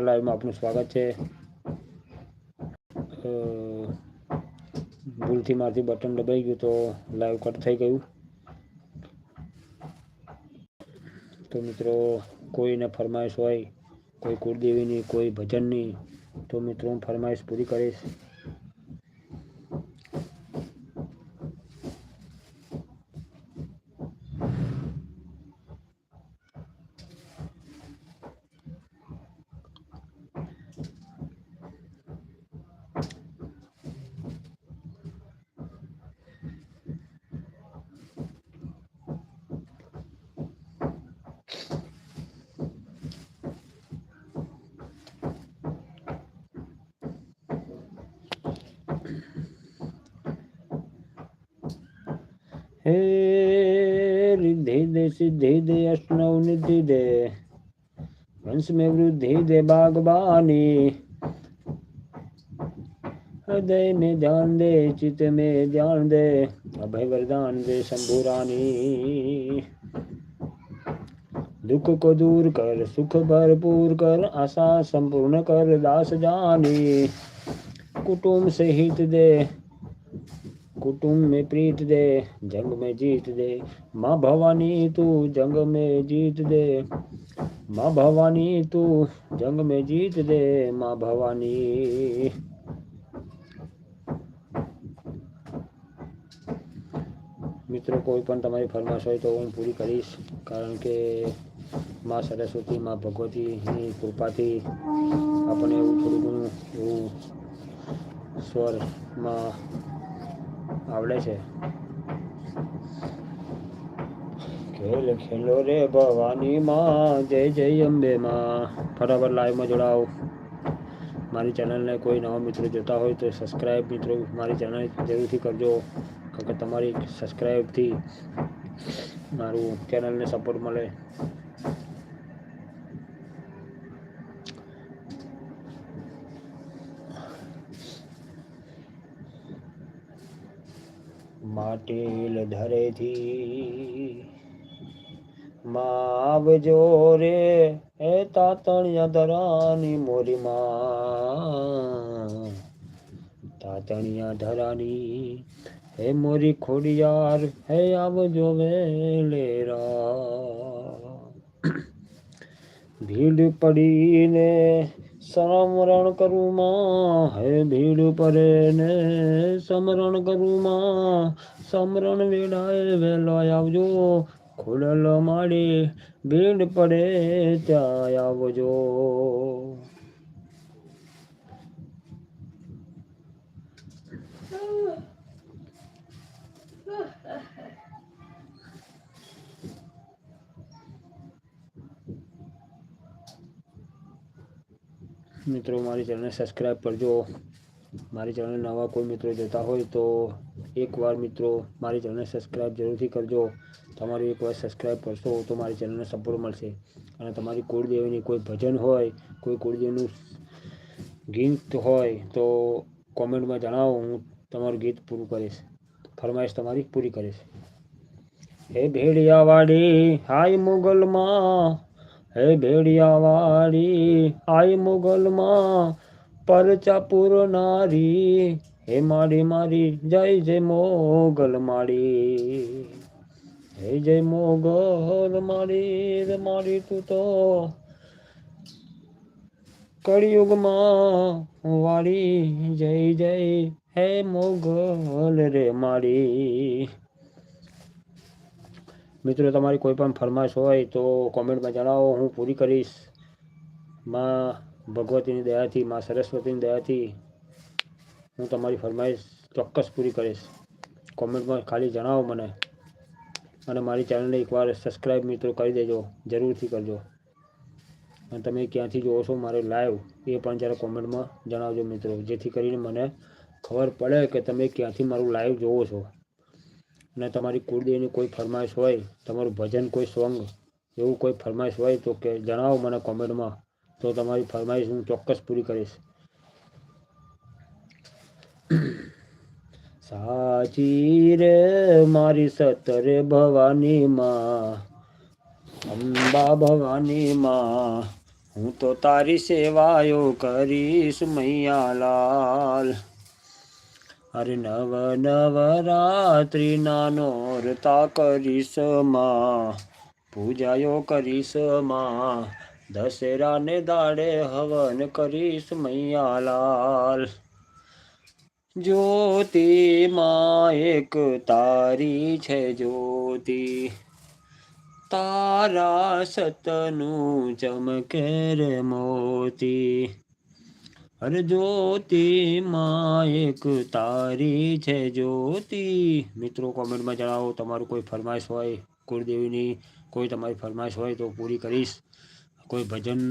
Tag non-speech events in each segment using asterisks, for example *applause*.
લાઈવમાં આપનું સ્વાગત છે. ભૂલથી મારથી બટન દબાઈ ગયું તો લાઈવ કટ થઈ ગયું. તો મિત્રો, કોઈને ફરમાઈશ હોય, કોઈ કુળદેવીની, કોઈ ભજનની, તો મિત્રો હું ફરમાઈશ પૂરી કરીશ. हे सिद्धि दे अष्टनव निधि दे वंश में वृद्धि दे बागवानी हृदय में ध्यान दे चित्त में ध्यान दे अभय वरदान दे शंभुरानी दुख को दूर कर सुख भरपूर कर आशा संपूर्ण कर दास जानी कुटुम्ब हित दे कुटुंब में प्रीत दे जंग में जीत दे माँ भवानी तू जंग में जीत दे माँ भवानी तू जंग में जीत दे माँ भवानी મિત્રો કોઈ પણ તમારી ફરમાશ હોય તો હું પૂરી કરીશ કારણ કે મા સરસ્વતી મા ભગવતીની કૃપાથી આપણને એવું થોડું ઘણું એવું સ્વરમાં આવડે છે. ખેલ ખેલો રે ભવાની માં, જય જય અંબે માં. ફટાફટ લાઈવમાં જોડાઓ. મારી ચેનલને કોઈ નવા મિત્રો જોતા હોય તો સબસ્ક્રાઈબ મિત્રો મારી ચેનલ જરૂરથી કરજો. કારણ કે તમારી સબસ્ક્રાઈબથી મારું ચેનલને સપોર્ટ મળે. માટેલ ધરેથી. માવજો રે, એ તાતણિયા ધરાની મોરી માં. તાતણિયા ધરાની હે મોરી ખોડિયાર હે આવજો વેલેરા. ભીડ પડીને સમરણ કરું માં હે ભીડ પરે ને સમરણ કરું માં સમરણ વેળાએ વેલો આવજો ખોડલ માડી ભીડ પડે, ત્યાં આવજો. મિત્રો, મારી ચેનલને સબસ્ક્રાઈબ કરજો મારી ચેનલને નવા કોઈ મિત્રો જોતા હોય તો એકવાર મિત્રો મારી ચેનલને સબસ્ક્રાઈબ જરૂરથી કરજો. તમારી એકવાર સબસ્ક્રાઈબ કરશો તો મારી ચેનલને સપોર્ટ મળશે. અને તમારી કુળદેવીની કોઈ ભજન હોય, કોઈ કુળદેવનું ગીત હોય તો કોમેન્ટમાં જણાવો, હું તમારું ગીત પૂરું કરીશ. ફરમાઈશ તમારી પૂરી કરીશ. હે ભેડિયાવાડી હાય મુગલમાં હે ભેડિયાવાળી હાય મુગલમાં પરચા પૂરનારી હે માડી મારી, જય જય મોગલ માડી. હે જય મોગલ મારી રે માડી તું તો કળિયુગમાં વાળી, જય જય, હે મોગલ રે માડી. મિત્રો, તમારી કોઈ પણ ફરમાઈશ હોય તો કોમેન્ટમાં જણાવો, હું પૂરી કરીશ. માં ભગવતીની દયાથી, માં સરસ્વતીની દયાથી હું તમારી ફરમાઈશ ચોક્કસ પૂરી કરીશ. કોમેન્ટમાં ખાલી જણાવો મને. અને મારી ચેનલને એકવાર સબસ્ક્રાઈબ મિત્રો કરી દેજો, જરૂરથી કરજો. અને તમે ક્યાંથી જોવો છો મારે લાઈવ, એ પણ જરા કોમેન્ટમાં જણાવજો મિત્રો, જેથી કરીને મને ખબર પડે કે તમે ક્યાંથી મારું લાઈવ જોવો છો. અને તમારી કુળદેવીની કોઈ ફરમાઈશ હોય, તમારું ભજન કોઈ સોંગ, એવું કોઈ ફરમાઈશ હોય તો કે જણાવો મને કોમેન્ટમાં, તો તમારી ફરમાઈશ હું ચોક્કસ પૂરી કરીશ. *clears throat* સાચી રે મારી સતરે ભવાની માં, અંબા ભવાની માં, હું તો તારી સેવાયો કરીશ મૈયાલાલ. અરે નવ નવરાત્રિ નાનો રતા કરીશમાં. પૂજાયો કરીશમાં. દશેરાને દાડે હવન કરીશ મૈયાલાલ. જ્યોતિ માં એક તારી છે જ્યોતિ. તારા સતનું ચમકે રે મોતી. અરે જ્યોતિ માં એક તારી છે જ્યોતિ. મિત્રો, કોમેન્ટમાં જણાવો, તમારું કોઈ ફરમાઈશ હોય, કુળદેવીની કોઈ તમારી ફરમાઈશ હોય તો પૂરી કરીશ. કોઈ ભજન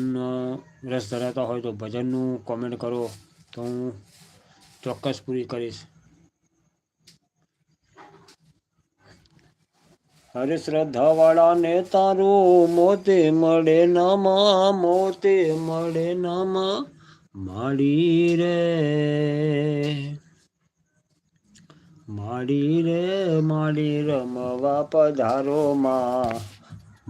રસ ધરાવતા હોય તો ભજનનું કોમેન્ટ કરો તો હું ચોક્કસ પૂરી કરીશ. અરે શ્રદ્ધાવાળાને તારું મોતે મળે નામા, મોતે મળે નામા. માડી રે માડી રે, માડી રમવા પધારો માં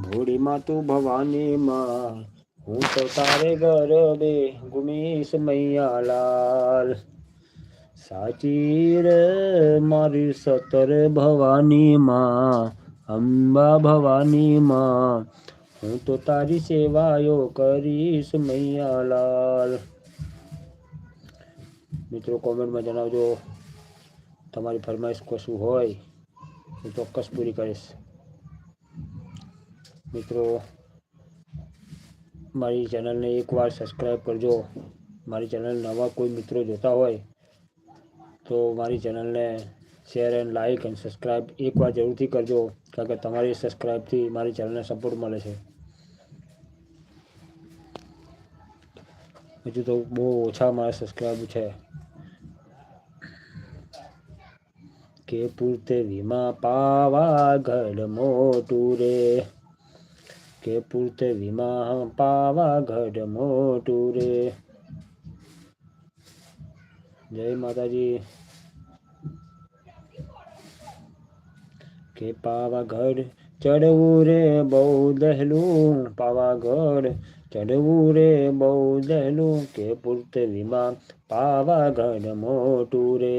ભોળી માં તું ભવાની માં હું તો તારે ગરબે ગુમીશ મૈયાલાલ. સાચી રે, મારી સતર ભવાની માં અંબા ભવાની માં હું તો તારી સેવાયો કરીશ મૈયાલાલ. મિત્રો કોમેન્ટમાં જણાવજો તમારી ફરમાઈશ કશું હોય હું ચોક્કસ પૂરી કરીશ. મિત્રો, મારી ચેનલને એકવાર સબસ્ક્રાઈબ કરજો. મારી ચેનલ નવા કોઈ મિત્રો જોતા હોય તો મારી ચેનલને share and like and subscribe એકવાર જરૂરથી કરજો, કારણ કે તમારી સબસ્ક્રાઈબથી મારી ચેનલને સપોર્ટ મળે છે. હજુ તો બહુ ઓછા મારા સબસ્ક્રાઈબ છે. કે પૂરતે વીમા પાવાગઢ મોટું રે કે પૂરતે વીમા પાવાગઢ મોટું રે જય માતાજી કે પાવાગઢ ચડવું રે બહુ દહેલું પાવાગઢ ચડવું રે બહુ દહેલું કે પૂરતે વીમા પાવાગઢ મોટું રે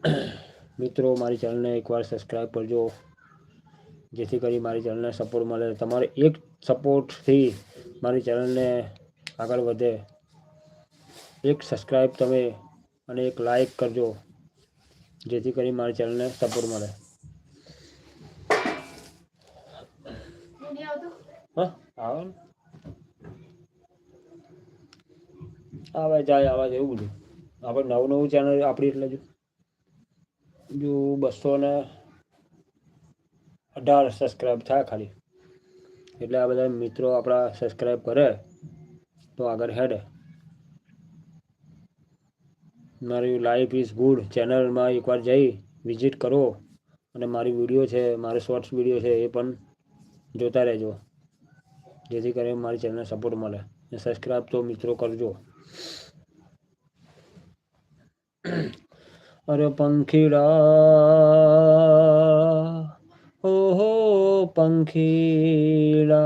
*clears throat* મિત્રો, મારી ચેનલને એકવાર સબસ્ક્રાઈબ કરજો. જેથી કરી મારી ચેનલને સપોર્ટ મળે. તમારે એક સપોર્ટથી મારી ચેનલને આગળ વધે. એક સબસ્ક્રાઈબ તમે અને એક લાઈક કરજો. જેથી કરી મારી ચેનલને સપોર્ટ મળે. આવે જાય, આવા જેવું બધું. આપણે નવું નવું ચેનલ આપણી એટલે જો જો બસો ને અઢાર સબસ્ક્રાઈબ થાય ખાલી એટલે આ બધા મિત્રો આપણા સબસ્ક્રાઈબ કરે, તો આગળ હેડે. મારી લાઈફ ઇઝ ગુડ ચેનલમાં એકવાર જઈ વિઝિટ કરો અને મારી વીડિયો છે, મારો શોર્ટ્સ વીડિયો છે, એ પણ જોતા રહેજો. જેથી કરીને મારી ચેનલને સપોર્ટ મળે. અને સબસ્ક્રાઈબ તો મિત્રો કરજો. અરે પંખીડા, ઓહો પંખીડા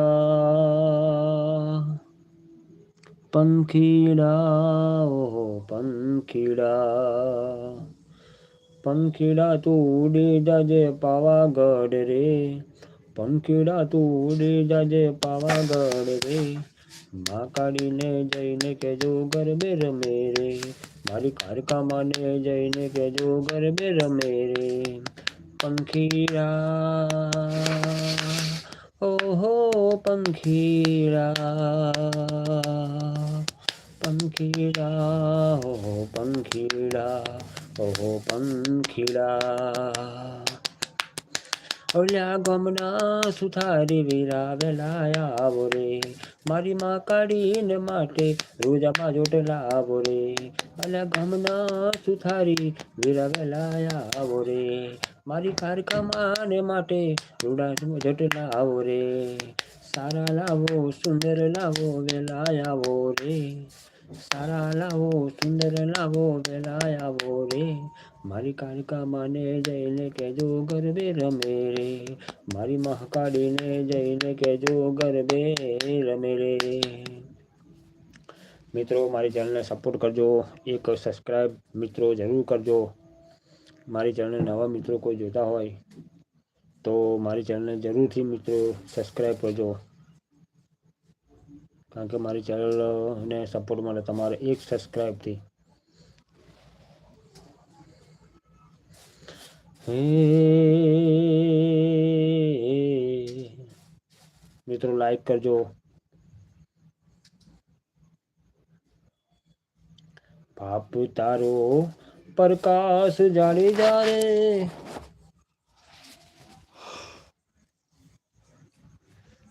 પંખીડા, ઓહો પંખીડા પંખીડા તું ઉડી જાજે પાવાગઢ રે, પંખીડા તું ઉડી જાજે પાવાગઢ રે, મા કાઢીને જઈને કેજો ગરબે રમે રે મારી કારકામાને જઈને કેજો ગરબે રમે રે પંખીડા ઓહો પંખીડા પંખીડા ઓહો પંખીડા ઓહો પંખીડા ઓલ્યા ગમના સુથારી વીરા વેલાયા આવો રે. મારી માં કાઢીને માટે રોજા જોટે લાવો રે. ઓલ્યા ગમના સુથારી વીરા વેલાયા આવો રે. મારી કારકા માને માટે રૂડા જોટે આવો રે. સારા લાવો, સુંદર લાવો, વેલાયા આવો રે. સારા લાવો, સુંદર લાવો વેલા આવો રે. મારી કાળકા જઈને કેજો ગરબે રમે રે. મારી મહાકાળીને જઈને કેજો ગરબે રમે રે. મિત્રો, મારી ચેનલને સપોર્ટ કરજો. એક સબસ્ક્રાઈબ મિત્રો જરૂર કરજો. મારી ચેનલને નવા મિત્રો કોઈ જોતા હોય તો મારી ચેનલને જરૂરથી મિત્રો સબસ્ક્રાઈબ કરજો. કારણ કે મારી ચેનલને સપોર્ટ મળે તમારે એક સબસ્ક્રાઈબથી મિત્રો લાઈક કરજો. બાપ તારો પ્રકાશ જાણી જારે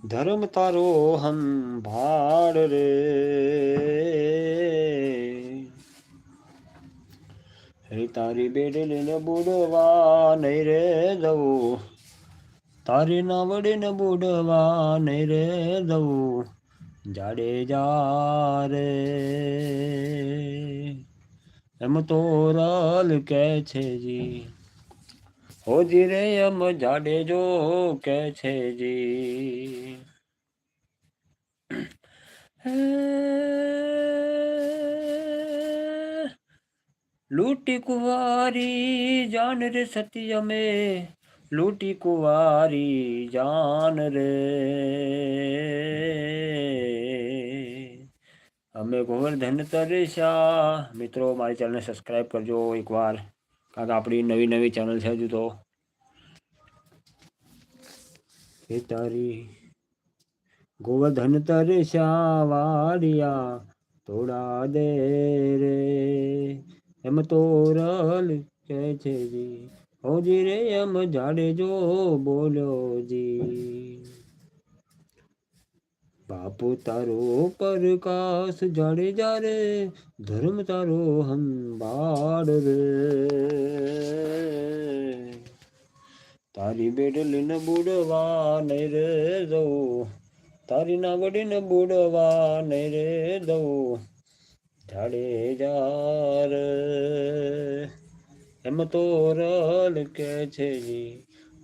ધર્મ તારો હમ ભાડ રે. હે તારી બેડલીને બુડવા નહીં રે જવું તારી ના વડીને બુડવા નહીં રે જવું જાડે જા રે એમ તો રલ કે છે જી હોજી રે એમ જાડેજો કે છે જી હે લૂટી કુવારી જાન રે સતી અમે લૂટી કુવારી જાન રે અમે ગોવર્ધન તરેશા મિત્રો મારી ચેનલને સબસ્ક્રાઈબ કરજો એકવાર કારણ કે આપણી નવી નવી ચેનલ છે હજુ તો એ તારી ગોવર્ધન તરેશા વાડિયા થોડા દે રે એમ તોરલ કે છે જી. હોજી રે એમ જાડેજો બોલ્યો જી. બાપુ તારો પ્રકાશ જાડેજા રે ધર્મ તારો હંબાડ રે. તારી બેડલી ને બુડવા નહીં રે દઉં તારી ના વડી ને બુડવા નહીં રે દઉં જાડેજા જાર એમ તો રલ કે છે જી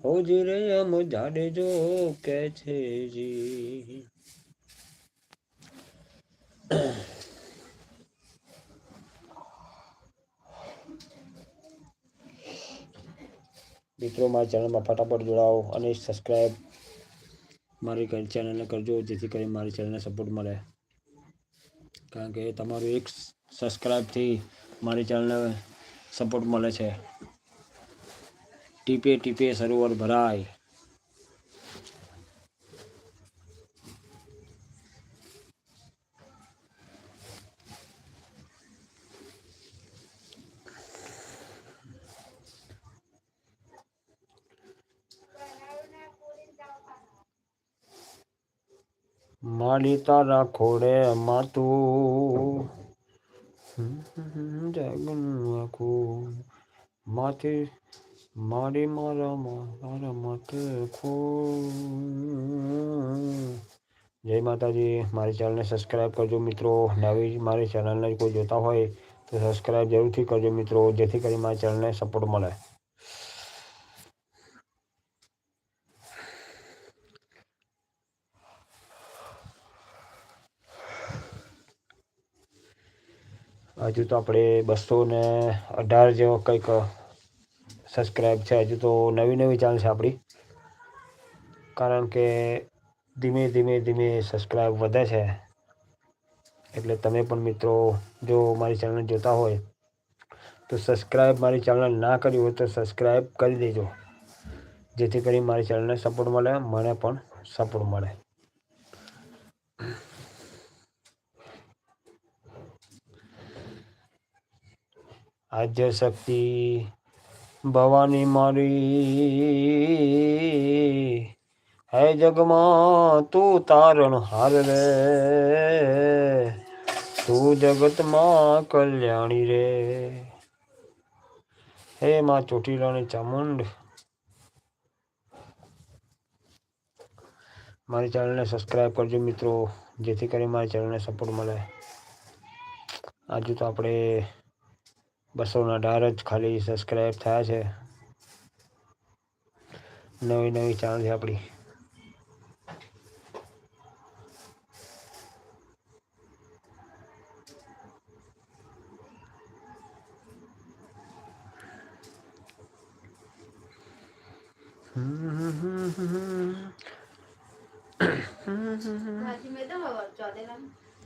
હોજી રે એમ જાડેજો કે છે જી મિત્રો, મારી ચેનલમાં ફટાફટ જોડાઓ અને સબસ્ક્રાઈબ મારી ચેનલને કરજો, જેથી કરી મારી ચેનલને સપોર્ટ મળે. કારણ કે તમારું એક સબસ્ક્રાઈબથી મારી ચેનલને સપોર્ટ મળે છે. ટીપે ટીપે સરોવર ભરાય. માડી તારા ખોડે માતું જાગનું આખું માથે મારી મારા મારા માથે ખો જય માતાજી, મારી ચેનલને સબસ્ક્રાઈબ કરજો મિત્રો. નવી મારી ચેનલને કોઈ જોતા હોય તો સબસ્ક્રાઈબ જરૂરથી કરજો મિત્રો, જેથી કરી મારી ચેનલને સપોર્ટ મળે. હજુ તો આપણે બસો ને અઢાર જેવો કંઈક સબસ્ક્રાઈબ છે. હજુ તો નવી નવી ચેનલ છે આપણી. કારણ કે ધીમે ધીમે ધીમે સબસ્ક્રાઈબ વધે છે. એટલે તમે પણ મિત્રો જો મારી ચેનલ જોતા હોય, તો સબસ્ક્રાઈબ મારી ચેનલ ના કરી હોય તો સબસ્ક્રાઈબ કરી દેજો. જેથી કરી મારી ચેનલને સપોર્ટ મળે, મને પણ સપોર્ટ મળે. આદ્ય શક્તિ, ભવાની મારી. હે જગમાં તું તારણ હાર રે. તું જગતમાં કલ્યાણી રે. હે માં ચોટીલાની ચામુંડ. મારી ચેનલને સબસ્ક્રાઈબ કરજો મિત્રો. જેથી કરી મારી ચેનલને સપોર્ટ મળે. આજે તો આપણે બસોના અઢાર જ ખાલી સબસ્ક્રાઈબ થયા છે. નવી નવી ચાલ છે આપણી.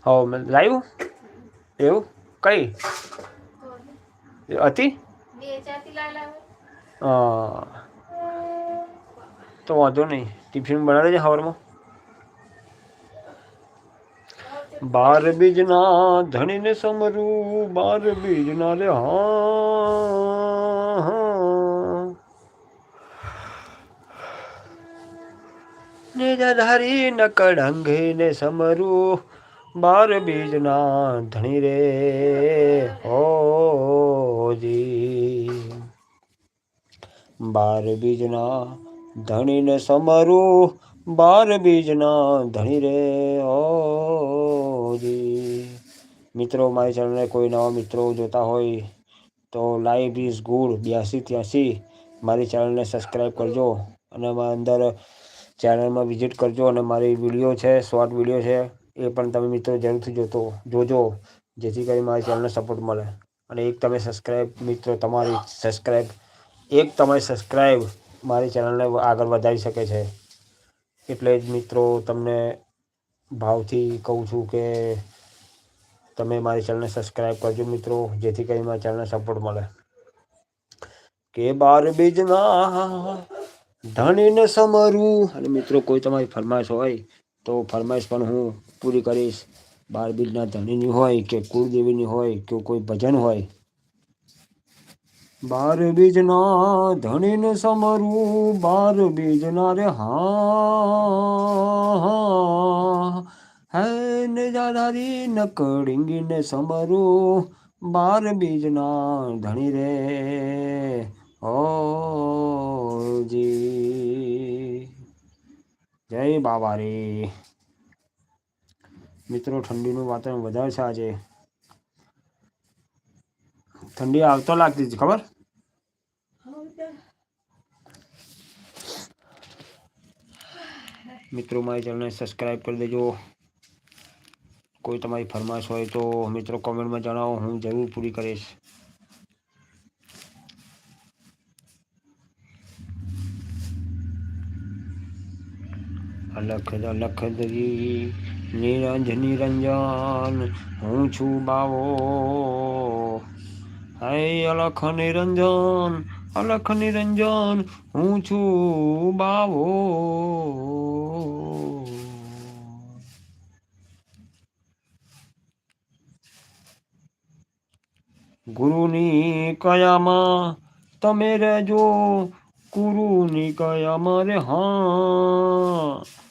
હો મેં લાવ્યું એવું? કઈ? હતી? હા તો વાંધો નહીં. ટિફિન બનાવી દેજે સવારમાં બાર બીજના ધણીને સમરું બાર બીજના રે હા નિરાધારી નકડંગે ને સમરું બાર બીજના ધણી રે હોજી બાર બીજના ધણીને સમારું, બાર બીજના ધણી રે હોજી. મિત્રો, મારી ચેનલને કોઈ નવા મિત્રો જોતા હોય તો લાઈવ ઇઝ ગુડ બ્યાસી ત્યાસી. મારી ચેનલને સબસ્ક્રાઈબ કરજો અને મારા અંદર ચેનલમાં વિઝિટ કરજો અને મારી વીડિયો છે શોર્ટ વીડિયો છે, એ પણ તમે મિત્રો જરૂરથી જોતો, જોજો. જેથી કરી મારી ચેનલને સપોર્ટ મળે. અને એક તમે સબસ્ક્રાઈબ મિત્રો, તમારી સબસ્ક્રાઈબ એક તમારી સબસ્ક્રાઈબ મારી ચેનલને આગળ વધારી શકે છે. એટલે જ, મિત્રો, તમને ભાવથી કહું છું કે તમે મારી ચેનલને સબસ્ક્રાઈબ કરજો, મિત્રો, જેથી કરી મારી ચેનલને સપોર્ટ મળે. કે બાર બીજના ધણીને સમરું. અને મિત્રો, કોઈ તમારી ફરમાઈશ હોય તો ફરમાઈશ પણ હું પૂરી કરીશ. બાર બીજના ધણીની હોય કે કુળદેવીની હોય કે કોઈ ભજન હોય, બાર બીજના ધણીને સમરું, બાર બીજના રે હા. હે ને જાધારી સમરું, બાર બીજના ધણી રે. ઓજી જય બાબા રે મિત્રો, ઠંડીનું વાતાવરણ વધારે છે આજે. ઠંડી આવતો લાગતી છે ખબર? મિત્રો, મારી ચેનલને સબસ્ક્રાઈબ કરી દેજો. કોઈ તમારી ફરમાશ હોય તો મિત્રો કોમેન્ટમાં જણાવો, હું જરૂર પૂરી કરીશ. અલખ અલખ દરી નિરંજ નિરંજન, હું છું બાવો. હે અલખ નિરંજન અલખ નિરંજન, હું છું બાવો. ગુરુની કયામાં તમે રહેજો, ગુરુની કયામાં રે હા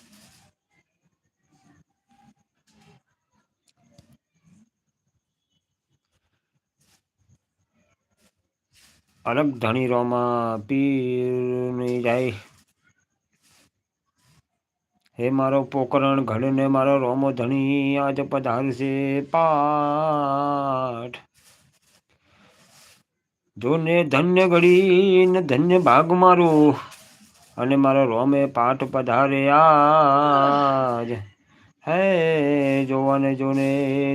અલગ ધણી રોમાં પીરની જાય. હે મારો પોકરણ, ઘડીને મારો રોમો ધણી આજ પધારશે પાઠ. જોને ધન્ય ઘડી ને ધન્ય ભાગ મારો અને મારો રોમે પાઠ પધારે આજ. હે જોવાને જોને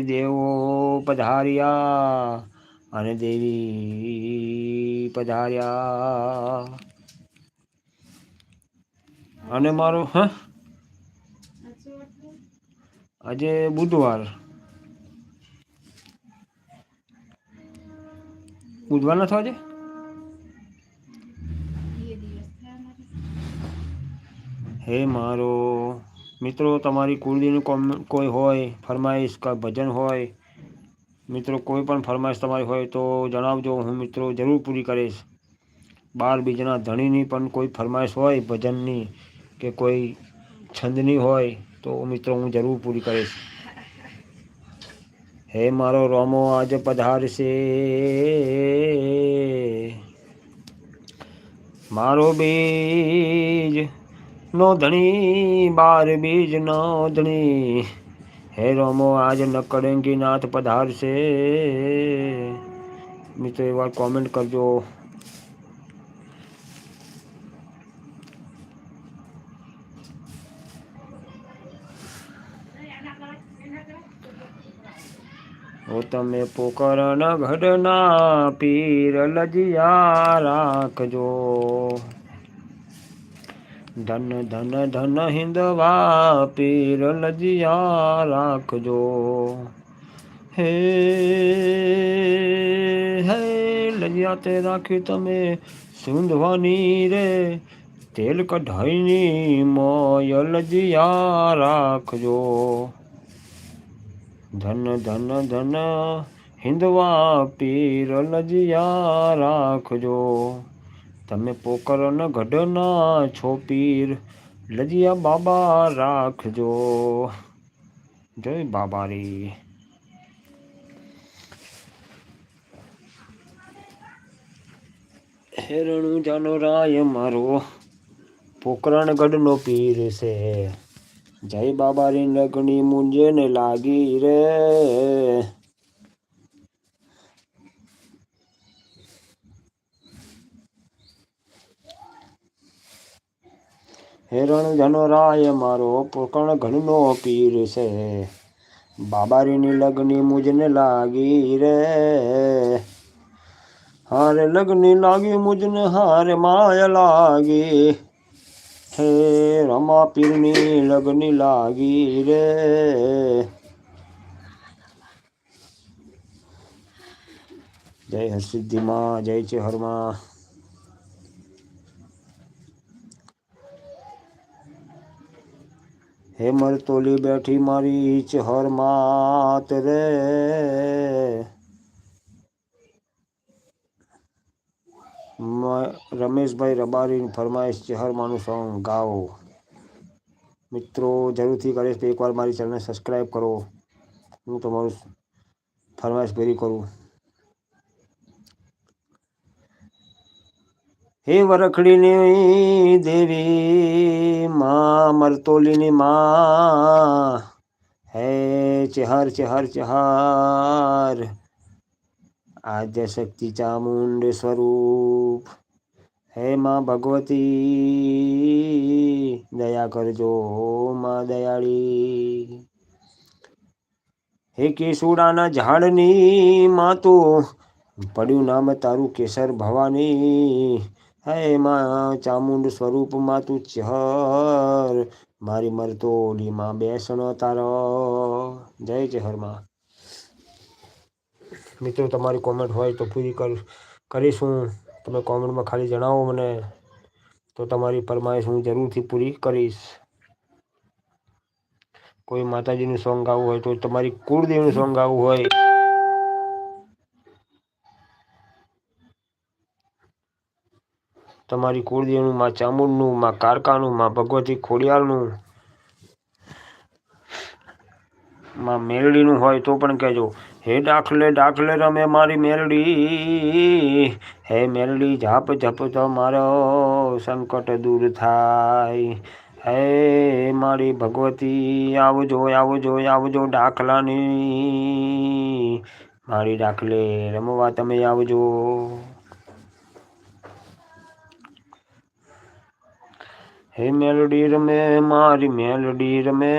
દેવો પધાર્યા. અને દેવી પધાર્યા. અને મારો, હ? આજે બુધવાર. બુધવાર નથી આજે? હે મારો, મિત્રો, તમારી કુળદીનું કોઈ હોય, ફરમાઈશ કે ભજન હોય મિત્રો, કોઈ પણ ફરમાઈશ તમારી હોય તો જણાવજો, હું મિત્રો જરૂર પૂરી કરીશ. બાર બીજના ધણીની પણ કોઈ ફરમાઈશ હોય, ભજનની કે કોઈ છંદની હોય, તો મિત્રો હું જરૂર પૂરી કરીશ. હે મારો રોમો, આજ પધારશે. મારો બીજ નો ધણી, બાર બીજ નો ધણી. હે રમો આજ નકડંગી નાથ પધારશે મિત્રો એક વાર કોમેન્ટ કરજો ઓ તમે પોકરણ ઘડના પીર લજિયા રાખજો ધન ધન ધન હિંદવા પીર લજિયા રાખજો. હે હે, લજિયા તે રાખી તમે સૂંધવાની રે. તેલ કઢાઈની મોય લજિયા રાખજો. ધન ધન ધન હિંદવા પીર લજિયા રાખજો. તમે પોકરન ગઢના છો પીર. લજિયા બાબા રાખજો. જય બાબારી. હેરણું જાનો રાય મારો. પોકરણ ગઢનો પીર છે. જય બાબારી લગણી મુંજે ને લાગી રે. હેરણ જનરાય મારો પોકણ ઘરનો પીર છે. બાબારીની લગની મુજને લાગી રે. હારે લગની લાગી મુજને હારે માય લાગી હે રમા પીરની લગની લાગી રે. જય હરસિદ્ધિમાં જય ચેહરમાં હે તોલી બેઠી મારી ચહર માત રે. રમેશભાઈ રબારીની ફરમાઈશ ચહરમાનું સોંગ ગાઓ. મિત્રો, જરૂરથી તો એકવાર મારી ચેનલને સબસ્ક્રાઈબ કરો. હું તમારું ફરમાઈશ પૂરી કરું. હે વરખડીની દેવી, માં મરતોલીની માં. હે ચહર ચહર ચહર. આદ્ય શક્તિ ચામુંડ સ્વરૂપ. હે માં ભગવતી, દયા કરજો માં દયાળી. હે કેસુડાના ઝાડની માં તો પડ્યું નામ તારું કેસર ભવાની. હે માં ચામુંડ સ્વરૂપમાં તું ચહર. મારી મરતોલીમાં બેસણો તારો. જય ચહરમાં. મિત્રો, તમારી કોમેન્ટ હોય તો પૂરી કર, કરીશું. તમે કોમેન્ટમાં ખાલી જણાવો મને. તો તમારી ફરમાઈશ હું જરૂરથી પૂરી કરીશ. કોઈ માતાજીનું સોંગ ગાવું હોય તો તમારી કુળદેવનું સોંગ ગાવું હોય. તમારી કુળદેવનું, માં ચામુંડનું, માં કારકાનું, માં ભગવતી ખોડિયાળનું માં મેલડીનું હોય તો પણ કહેજો. હે દાખલે દાખલે રમે મારી મેલડી હે મેલડી ઝાપ, ઝપ તો મારો સંકટ દૂર થાય. હે મારી ભગવતી, આવજો આવજો આવજો દાખલાની મારી દાખલે રમવા તમે આવજો. હે મેલડી રમે, મારી મેલડી રમે.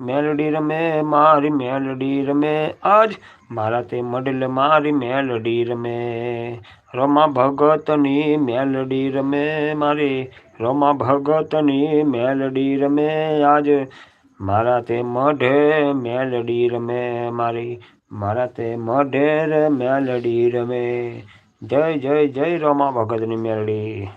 મેલડી રમે, મારી મેલડી રમે. આજ મારા તે મડલ મારી મેલડી રમે. રમા ભગતની મેલડી રમે. મારી રમા ભગતની મેલડી રમે. આજ મારા તે મઢે મેલડી રમે. મારી મારા તે મઢેર મેલડી રમે. જય જય જય રમા ભગતની મેલડી.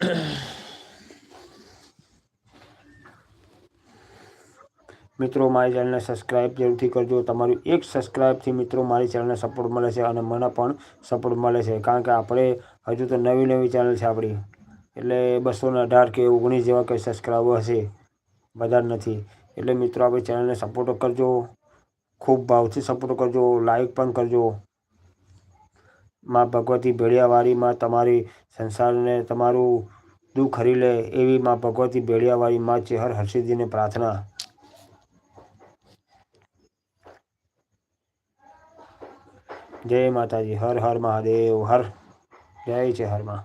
*clears throat* મિત્રો, મારી ચેનલને સબસ્ક્રાઈબ જરૂરથી કરજો. તમારું એક સબસ્ક્રાઈબથી મિત્રો મારી ચેનલને સપોર્ટ મળે છે અને મને પણ સપોર્ટ મળે છે. કારણ કે આપણે હજુ તો નવી નવી ચેનલ છે આપણી. એટલે બસો ને અઢાર કે ઓગણીસ જેવા કંઈ સબસ્ક્રાઈબર હશે. બધા નથી. એટલે મિત્રો, આપણી ચેનલને સપોર્ટ કરજો. ખૂબ ભાવથી સપોર્ટ કરજો. લાઈક પણ કરજો. માં ભગવતી ભેળિયાવાળીમાં તમારી સંસારને તમારું દુઃખ હરી લે એવી માં ભગવતી ભેળિયાવાળી માં ચેહર હર્ષિદીને પ્રાર્થના. જય માતાજી. હર હર મહાદેવ. હર. જય ચેહરમાં